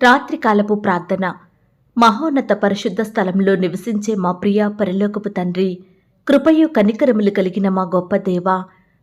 రాత్రికాలపు ప్రార్థన. మహోన్నత పరిశుద్ధ స్థలంలో నివసించే మా ప్రియ పరిలోకపు తండ్రి కృపయు కనికరములు కలిగిన మా గొప్ప దేవ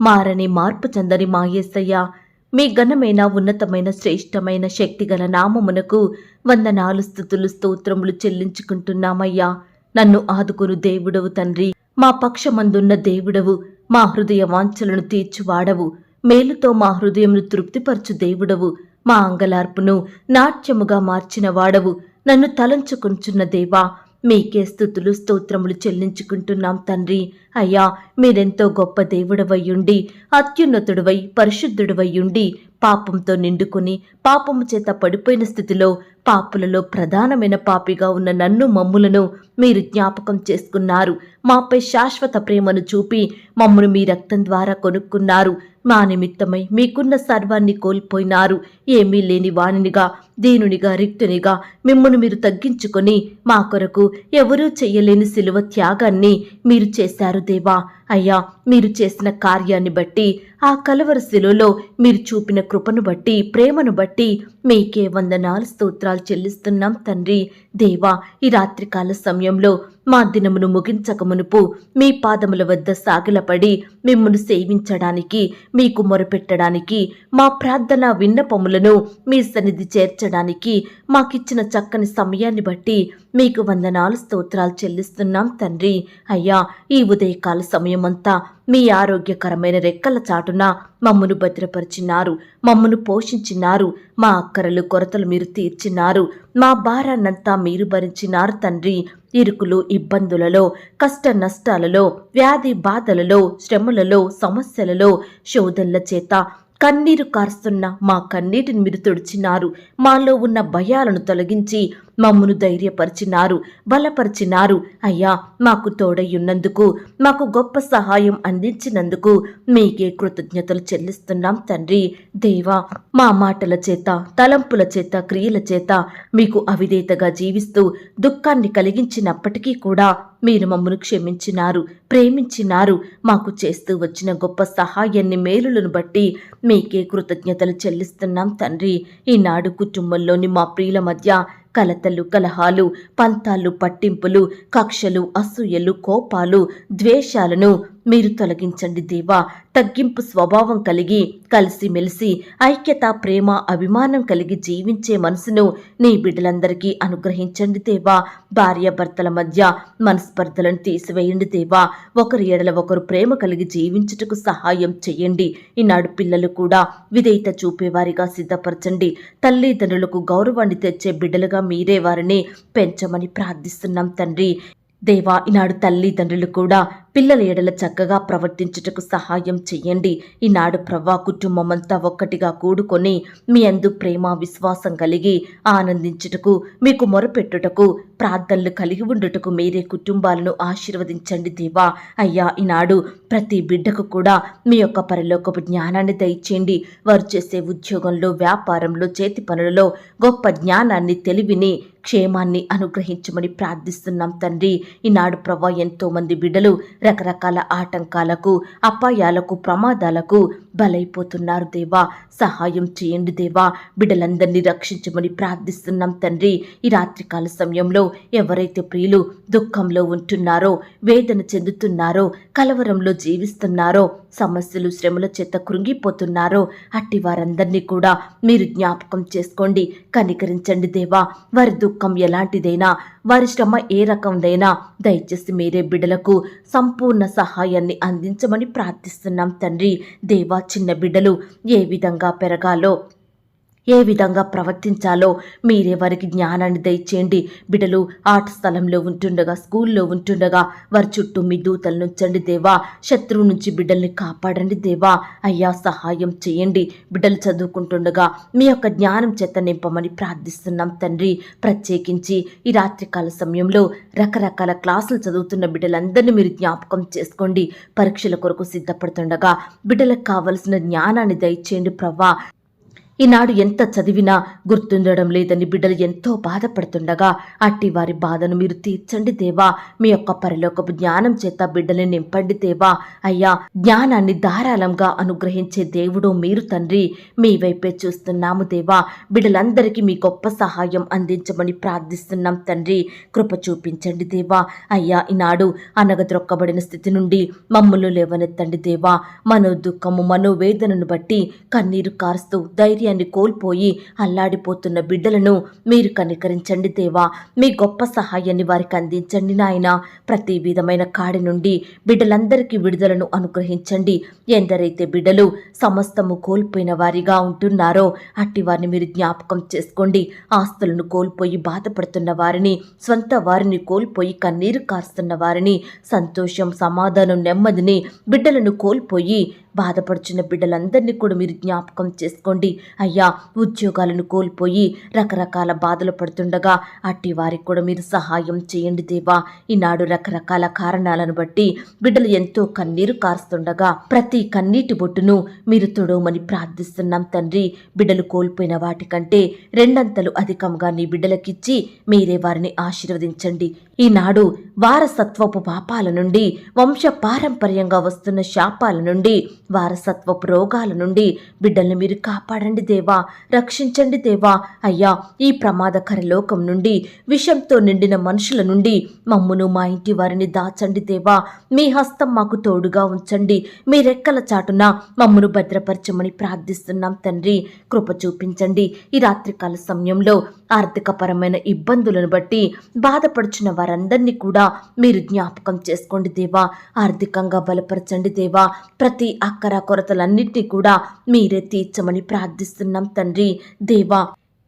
మారని మార్పు చెందని మా యేసయ్య మీ ఘనమైన ఉన్నతమైన శ్రేష్టమైన శక్తిగల నామమునకు వందనాలు స్థుతులు స్తోత్రములు చెల్లించుకుంటున్నామయ్యా. నన్ను ఆదుకును దేవుడవు తండ్రి. మా పక్షమందున్న దేవుడవు మా హృదయ వాంఛలను తీర్చువాడవు. మేలుతో మా హృదయమును తృప్తిపరచు దేవుడవు. మా అంగలార్పును నాట్యముగా మార్చిన వాడవు. నన్ను తలంచుకుంటున్న దేవా మీకే స్థుతులు స్తోత్రములు చెల్లించుకుంటున్నాం తండ్రి. అయ్యా మీరెంతో గొప్ప దేవుడవయ్యుండి అత్యున్నతుడవై పరిశుద్ధుడివయ్యుండి పాపంతో నిండుకుని పాపము చేత పడిపోయిన స్థితిలో పాపులలో ప్రధానమైన పాపిగా ఉన్న నన్ను మమ్ములను మీరు జ్ఞాపకం చేసుకున్నారు. మాపై శాశ్వత ప్రేమను చూపి మమ్మను మీ రక్తం ద్వారా కొనుక్కున్నారు. మా నిమిత్తమై మీకున్న సర్వాన్ని కోల్పోయినారు. ఏమీ లేని వాణినిగా దీనునిగా రిక్తునిగా మిమ్మల్ని మీరు తగ్గించుకొని మా కొరకు ఎవరూ చెయ్యలేని సిలువ త్యాగాన్ని మీరు చేశారు దేవా. అయ్యా మీరు చేసిన కార్యాన్ని బట్టి ఆ కలవర శిలువలో మీరు చూపిన కృపను బట్టి ప్రేమను బట్టి మీకే వందనాలు స్తోత్రాలు చెల్లిస్తున్నాం తండ్రి. దేవా ఈ రాత్రికాల సమయంలో మా దినమును ముగించక మునుపు మీ పాదముల వద్ద సాగిలపడి మిమ్మను సేవించడానికి మీకు మొరపెట్టడానికి మా ప్రార్థన విన్నపములను మీ సన్నిధి చేర్చడానికి మాకిచ్చిన చక్కని సమయాన్ని బట్టి మీకు వందనాలు స్తోత్రాలు చెల్లిస్తున్నాం తండ్రి. అయ్యా ఈ ఉదయకాల సమయమంతా మీ ఆరోగ్యకరమైన రెక్కల చాటున మమ్మను భద్రపరిచినారు మమ్మను పోషించినారు మా అక్కరలు కొరతలు మీరు తీర్చినారు మా భారాన్నంతా మీరు భరించినారు తండ్రి. ఇరుకులు ఇబ్బందులలో కష్ట నష్టాలలో వ్యాధి బాధలలో శ్రమలలో సమస్యలలో శోధనల చేత కన్నీరు కారుస్తున్న మా కన్నీటిని మీరు తుడిచినారు. మాలో ఉన్న భయాలను తొలగించి మమ్మను ధైర్యపరిచినారు బలపరిచినారు. అయ్యా మాకు తోడయ్యున్నందుకు మాకు గొప్ప సహాయం అందించినందుకు మీకే కృతజ్ఞతలు చెల్లిస్తున్నాం తండ్రి. దేవా మా మాటల చేత తలంపుల చేత క్రియల చేత మీకు అవిధేతగా జీవిస్తూ దుఃఖాన్ని కలిగించినప్పటికీ కూడా మీరు మమ్మను క్షమించినారు ప్రేమించినారు. మాకు చేస్తూ వచ్చిన గొప్ప సహాయాన్ని మేలులను బట్టి మీకే కృతజ్ఞతలు చెల్లిస్తున్నాం తండ్రి. ఈనాడు కుటుంబంలోని మా ప్రియుల మధ్య కలతలు కలహాలు పంతాలు పట్టింపులు కక్షలు అసూయలు కోపాలు ద్వేషాలను మీరు తొలగించండి దేవా. తగ్గింపు స్వభావం కలిగి కలిసిమెలిసి ఐక్యత ప్రేమ అభిమానం కలిగి జీవించే మనసును నీ బిడ్డలందరికీ అనుగ్రహించండి దేవా. భార్యాభర్తల మధ్య మనస్పర్ధలను తీసివేయండి దేవా. ఒకరి ఎడల ఒకరు ప్రేమ కలిగి జీవించుటకు సహాయం చేయండి. ఈనాడు పిల్లలు కూడా విధేయత చూపేవారిగా సిద్ధపరచండి. తల్లిదండ్రులకు గౌరవాన్ని తెచ్చే బిడ్డలుగా మీరే వారిని పెంచమని ప్రార్థిస్తున్నాం తండ్రి. దేవా ఈనాడు తల్లిదండ్రులు కూడా పిల్లల ఎడల చక్కగా ప్రవర్తించుటకు సహాయం చెయ్యండి. ఈనాడు ప్రవ్వా కుటుంబమంతా ఒక్కటిగా కూడుకొని మీ అందు ప్రేమ విశ్వాసం కలిగి ఆనందించుటకు మీకు మొరపెట్టుటకు ప్రార్థనలు కలిగి ఉండుటకు మీరే కుటుంబాలను ఆశీర్వదించండి దేవా. అయ్యా ఈనాడు ప్రతి బిడ్డకు కూడా మీ యొక్క పరిలోకపు జ్ఞానాన్ని దయచేయండి. వారు చేసే ఉద్యోగంలో వ్యాపారంలో చేతి పనులలో గొప్ప జ్ఞానాన్ని తెలివిని క్షేమాన్ని అనుగ్రహించమని ప్రార్థిస్తున్నాం తండ్రి. ఈనాడు ప్రభా ఎంతో మంది బిడ్డలు రకరకాల ఆటంకాలకు అపాయాలకు ప్రమాదాలకు బలైపోతున్నారు దేవా. సహాయం చేయండి దేవా. బిడ్డలందరినీ రక్షించమని ప్రార్థిస్తున్నాం తండ్రి. ఈ రాత్రికాల సమయంలో ఎవరైతే ప్రియులు దుఃఖంలో ఉంటున్నారో వేదన చెందుతున్నారో కలవరంలో జీవిస్తున్నారో సమస్యలు శ్రమల చేత కృంగిపోతున్నారో అట్టి వారందరినీ కూడా మీరు జ్ఞాపకం చేసుకోండి. కనికరించండి దేవా. వారి దుఃఖం ఎలాంటిదైనా వారి శ్రమ ఏ రకందైనా దయచేసి మీరే బిడ్డలకు సంపూర్ణ సహాయాన్ని అందించమని ప్రార్థిస్తున్నాం తండ్రి. దేవా చిన్న బిడ్డలు ఏ విధంగా పెరగాలో ఏ విధంగా ప్రవర్తించాలో మీరే వారికి జ్ఞానాన్ని దయచేయండి. బిడ్డలు ఆట స్థలంలో ఉంటుండగా స్కూల్లో ఉంటుండగా వారి చుట్టూ మీ దూతలు నుంచండి దేవా. శత్రువు నుంచి బిడ్డల్ని కాపాడండి దేవా. అయ్యా సహాయం చేయండి. బిడ్డలు చదువుకుంటుండగా మీ యొక్క జ్ఞానం చేత నింపమని ప్రార్థిస్తున్నాం తండ్రి. ప్రత్యేకించి ఈ రాత్రికాల సమయంలో రకరకాల క్లాసులు చదువుతున్న బిడ్డలందరినీ మీరు జ్ఞాపకం చేసుకోండి. పరీక్షల కొరకు సిద్ధపడుతుండగా బిడ్డలకు కావలసిన జ్ఞానాన్ని దయచేయండి ప్రవ్వా. ఈనాడు ఎంత చదివినా గుర్తుండడం లేదని బిడ్డలు ఎంతో బాధపడుతుండగా అట్టి వారి బాధను మీరు తీర్చండి దేవా. మీ యొక్క పరిలోకపు జ్ఞానం చేత బిడ్డల్ని నింపండి దేవా. అయ్యా జ్ఞానాన్ని ధారాళంగా అనుగ్రహించే దేవుడు మీరు తండ్రి. మీ వైపే చూస్తున్నాము దేవా. బిడ్డలందరికీ మీ గొప్ప సహాయం అందించమని ప్రార్థిస్తున్నాం తండ్రి. కృప చూపించండి దేవా. అయ్యా ఈనాడు అనగద్రొక్కబడిన స్థితి నుండి మమ్మల్ని లేవనెత్తండి దేవా. మనో దుఃఖము మనోవేదనను బట్టి కన్నీరు కారుస్తూ ధైర్యం ధైర్యాన్ని కోల్పోయి అల్లాడిపోతున్న బిడ్డలను మీరు కనికరించండి దేవా. మీ గొప్ప సహాయాన్ని వారికి అందించండి నాయన. ప్రతి విధమైన కాడి నుండి బిడ్డలందరికీ విడుదలను అనుగ్రహించండి. ఎందరైతే బిడ్డలు సమస్తము కోల్పోయిన వారిగా ఉంటున్నారో అట్టి వారిని మీరు జ్ఞాపకం చేసుకోండి. ఆస్తులను కోల్పోయి బాధపడుతున్న వారిని స్వంత వారిని కోల్పోయి కన్నీరు కారుస్తున్న వారిని సంతోషం సమాధానం నెమ్మదిని బిడ్డలను కోల్పోయి బాధపడుచున్న బిడ్డలందరినీ కూడా మీరు జ్ఞాపకం చేసుకోండి. అయ్యా ఉద్యోగాలను కోల్పోయి రకరకాల బాధలు పడుతుండగా అట్టి వారికి కూడా మీరు సహాయం చేయండి దేవా. ఈనాడు రకరకాల కారణాలను బట్టి బిడ్డలు ఎంతో కన్నీరు కారుస్తుండగా ప్రతి కన్నీటి బొట్టును మీరు తొడవమని ప్రార్థిస్తున్నాం తండ్రి. బిడ్డలు కోల్పోయిన వాటికంటే రెండంతలు అధికంగా నీ బిడ్డలకిచ్చి మీరే వారిని ఆశీర్వదించండి. ఈనాడు వారసత్వపు పాపాల నుండి వంశ పారంపర్యంగా వస్తున్న శాపాల నుండి వారసత్వపు రోగాల నుండి బిడ్డల్ని మీరు కాపాడండి దేవా రక్షించండి దేవా. అయ్యా ఈ ప్రమాదకర లోకం నుండి విషంతో నిండిన మనుషుల నుండి మమ్మును మా ఇంటి వారిని దాచండి దేవా. మీ హస్తం మాకు తోడుగా ఉంచండి. మీ రెక్కల చాటున మమ్మను భద్రపరచమని ప్రార్థిస్తున్నాం తండ్రి. కృప చూపించండి. ఈ రాత్రికాల సమయంలో ఆర్థికపరమైన ఇబ్బందులను బట్టి బాధపడుచున్న వారందరినీ కూడా మీరు జ్ఞాపకం చేసుకోండి దేవా. ఆర్థికంగా బలపరచండి దేవా. ప్రతి అక్కర కొరతలన్నింటినీ కూడా మీరే తీర్చమని ప్రార్థిస్తున్నాం తండ్రి. దేవా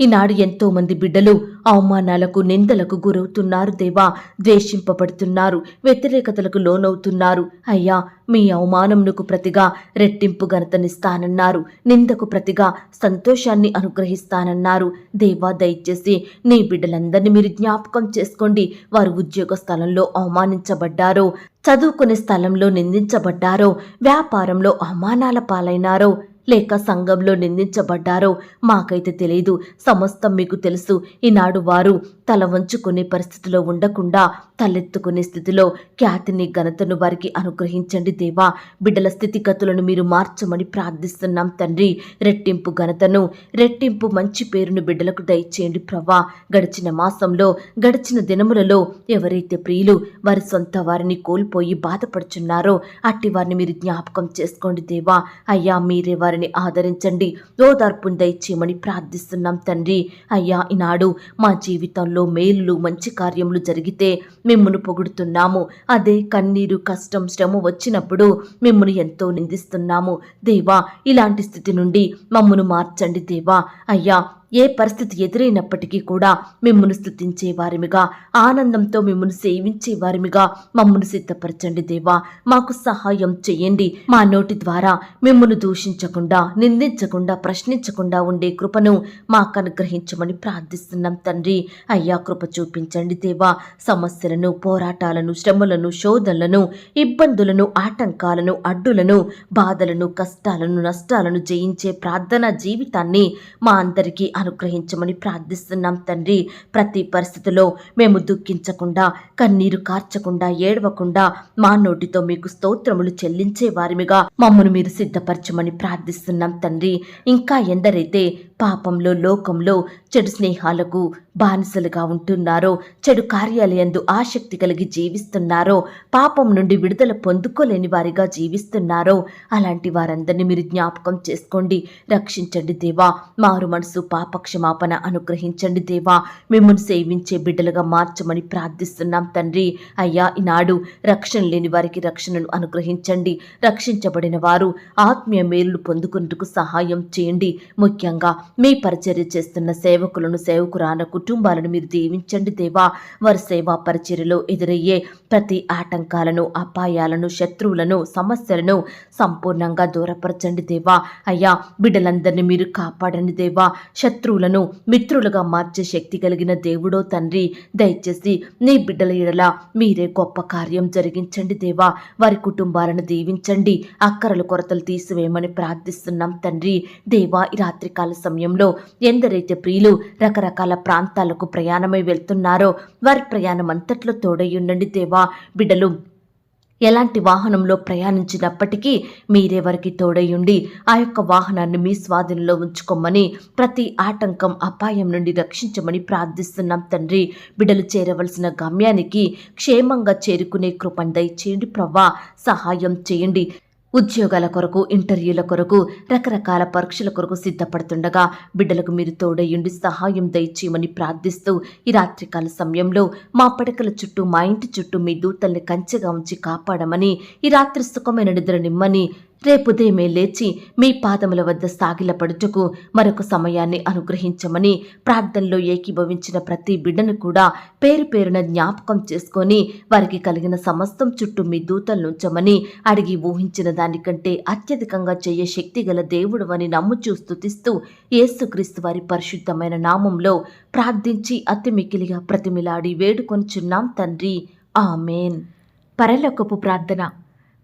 ఈనాడు ఎంతో మంది బిడ్డలు అవమానాలకు నిందలకు గురవుతున్నారు దేవా. ద్వేషింపబడుతున్నారు. వ్యతిరేకతలకు లోనవుతున్నారు. అయ్యా మీ అవమానమునకు ప్రతిగా రెట్టింపు ఘనతనిస్తానన్నారు. నిందకు ప్రతిగా సంతోషాన్ని అనుగ్రహిస్తానన్నారు. దేవా దయచేసి నీ బిడ్డలందరినీ మీరు జ్ఞాపకం చేసుకోండి. వారు ఉద్యోగ స్థలంలో అవమానించబడ్డారో చదువుకునే స్థలంలో నిందించబడ్డారో వ్యాపారంలో అవమానాల పాలైనారో లేక సంఘంలో నిందించబడ్డారో మాకైతే తెలియదు సమస్తం మీకు తెలుసు. ఈనాడు వారు తల వంచుకునే పరిస్థితిలో ఉండకుండా తలెత్తుకునే స్థితిలో ఖ్యాతిని ఘనతను వారికి అనుగ్రహించండి దేవా. బిడ్డల స్థితిగతులను మీరు మార్చమని ప్రార్థిస్తున్నాం తండ్రి. రెట్టింపు ఘనతను రెట్టింపు మంచి పేరును బిడ్డలకు దయచేయండి ప్రభా. గడిచిన మాసంలో గడిచిన దినములలో ఎవరైతే ప్రియులు వారి సొంత వారిని కోల్పోయి బాధపడుచున్నారో అట్టి వారిని మీరు జ్ఞాపకం చేసుకోండి దేవా. అయ్యా మీరే వారిని ఆదరించండి. ఓదార్పును దయచేయమని ప్రార్థిస్తున్నాం తండ్రి. అయ్యా ఈనాడు మా జీవితంలో మేలులు మంచి కార్యములు జరిగితే మిమ్మను పొగుడుతున్నాము. అదే కన్నీరు కష్టం శ్రమ వచ్చినప్పుడు మిమ్మల్ని ఎంతో నిందిస్తున్నాము. దేవా ఇలాంటి స్థితి నుండి మమ్మను మార్చండి దేవా. అయ్యా ఏ పరిస్థితి ఎదురైనప్పటికీ కూడా మిమ్మల్ని స్థుతించే వారిమిగా ఆనందంతో మిమ్మల్ని సేవించే వారిమిగా మమ్మల్ని సిద్ధపరచండి దేవా. మాకు సహాయం చేయండి. మా నోటి ద్వారా మిమ్మల్ని దూషించకుండా నిందించకుండా ప్రశ్నించకుండా ఉండే కృపను మాకు అనుగ్రహించమని ప్రార్థిస్తున్నాం తండ్రి. అయ్యా కృప చూపించండి దేవా. సమస్యలను పోరాటాలను శ్రమలను శోధనలను ఇబ్బందులను ఆటంకాలను అడ్డులను బాధలను కష్టాలను నష్టాలను జయించే ప్రార్థనా జీవితాన్ని మా అందరికీ అనుగ్రహించమని ప్రార్థిస్తున్నాం తండ్రి. ప్రతి పరిస్థితిలో మేము దుఃఖించకుండా కన్నీరు కార్చకుండా ఏడవకుండా మా నోటితో మీకు స్తోత్రములు చెల్లించే వారిమిగా మమ్మను మీరు సిద్ధపరచమని ప్రార్థిస్తున్నాం తండ్రి. ఇంకా ఎందరైతే పాపంలో లోకంలో చెడు స్నేహాలకు బానిసలుగా ఉంటున్నారో చెడు కార్యాలయందు ఆసక్తి కలిగి జీవిస్తున్నారో పాపం నుండి విడుదల పొందుకోలేని వారిగా జీవిస్తున్నారో అలాంటి వారందరినీ మీరు జ్ఞాపకం చేసుకోండి. రక్షించండి దేవా. మారు మనసు పాపక్షమాపణ అనుగ్రహించండి దేవా. మిమ్మల్ని సేవించే బిడ్డలుగా మార్చమని ప్రార్థిస్తున్నాం తండ్రి. అయ్యా ఈనాడు రక్షణ లేని వారికి రక్షణను అనుగ్రహించండి. రక్షించబడిన వారు ఆత్మీయ మేలులు పొందుకునేందుకు సహాయం చేయండి. ముఖ్యంగా మీ పరిచర్య చేస్తున్న సేవకులను సేవకురాలకు కుటుంబాలను మీరు దీవించండి దేవా. వారి సేవా పరిచర్యలో ఎదురయ్యే ప్రతి ఆటంకాలను అపాయాలను శత్రువులను సమస్యలను సంపూర్ణంగా దూరపరచండి దేవా. అయ్యా బిడ్డలందరినీ మీరు కాపాడండి దేవా. శత్రువులను మిత్రులుగా మార్చే శక్తి కలిగిన దేవుడో తండ్రి దయచేసి నీ బిడ్డల ఎడల మీరే గొప్ప కార్యం జరిగించండి దేవా. వారి కుటుంబాలను దీవించండి. అక్కరల కొరతలు తీసివేయమని ప్రార్థిస్తున్నాం తండ్రి. దేవా ఈ రాత్రికాల సమయంలో ఎందరైతే ప్రియులు రకరకాల ప్రాంత ప్రాంతాలకు ప్రయాణమై వెళ్తున్నారో వారి ప్రయాణం అంతట్లో తోడై ఉండండి దేవా బిడ్డలు ఎలాంటి వాహనంలో ప్రయాణించినప్పటికీ మీరే వారికి తోడయుండి ఆ యొక్క వాహనాన్ని మీ స్వాధీనంలో ఉంచుకోమని ప్రతి ఆటంకం అపాయం నుండి రక్షించమని ప్రార్థిస్తున్నాం తండ్రి. బిడ్డలు చేరవలసిన గమ్యానికి క్షేమంగా చేరుకునే కృపను దయచేయండి ప్రవ్వా సహాయం చేయండి. ఉద్యోగాల కొరకు ఇంటర్వ్యూల కొరకు రకరకాల పరీక్షల కొరకు సిద్ధపడుతుండగా బిడ్డలకు మీరు తోడయుండి సహాయం దయచేయమని ప్రార్థిస్తూ ఈ రాత్రికాల సమయంలో మా పడకల చుట్టూ మా ఇంటి చుట్టూ మీ దూతల్ని కంచెగా ఉంచి కాపాడమని ఈ రాత్రి సుఖమైన నిద్ర నిమ్మని రేపు లేచి మీ పాదముల వద్ద సాగిలపడుటకు మరొక సమయాన్ని అనుగ్రహించమని ప్రార్థనలో ఏకీభవించిన ప్రతి బిడ్డను కూడా పేరు పేరున జ్ఞాపకం చేసుకొని వారికి కలిగిన సమస్తం చుట్టూ మీ దూతలను ఉంచమని అడిగి ఊహించిన దానికంటే అత్యధికంగా చేయ శక్తి గల దేవుడు అని నమ్ముచూ స్థుతిస్తూ యేసుక్రీస్తు వారి పరిశుద్ధమైన నామంలో ప్రార్థించి అతి మిక్కిలిగా ప్రతిమిలాడి వేడుకొనుచున్నాం తండ్రి. ఆమెన్. పరలోకపు ప్రార్థన.